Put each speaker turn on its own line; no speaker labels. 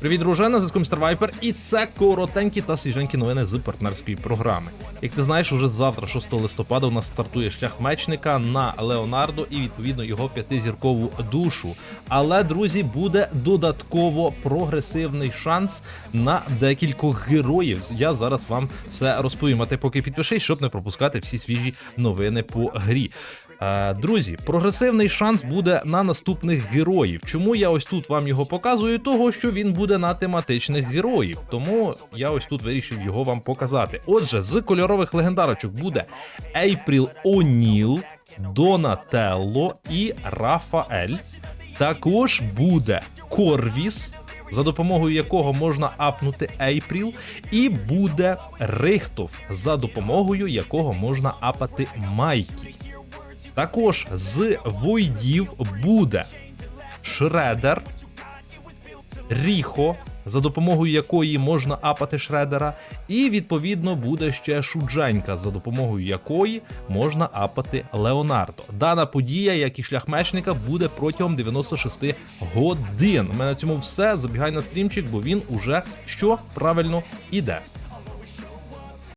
Привіт, дружина, зв'язку Містер Вайпер, і це коротенькі та свіженькі новини з партнерської програми. Як ти знаєш, уже завтра, 6 листопада, у нас стартує шлях мечника на Леонардо і відповідно його п'ятизіркову душу. Але, друзі, буде додатково прогресивний шанс на декількох героїв. Я зараз вам все розповім. А ти поки підпишись, щоб не пропускати всі свіжі новини по грі. Е, Друзі, прогресивний шанс буде на наступних героїв. Чому я ось тут вам його показую? Того, що він буде на тематичних героїв. Тому я ось тут вирішив його вам показати. Отже, з кольорових легендарочок буде Ейпріл О'Ніл, Донателло і Рафаель. Також буде Корвіс, за допомогою якого можна апнути Ейпріл, і буде Рихтов, за допомогою якого можна апати Майкі. Також з войдів буде Шредер, Ріхо, за допомогою якої можна апати Шредера, і відповідно буде ще Шудженька, за допомогою якої можна апати Леонардо. Дана подія, як і шлях мечника, буде протягом 96 годин. У мене на цьому все. Забігай на стрімчик, бо він уже що правильно іде.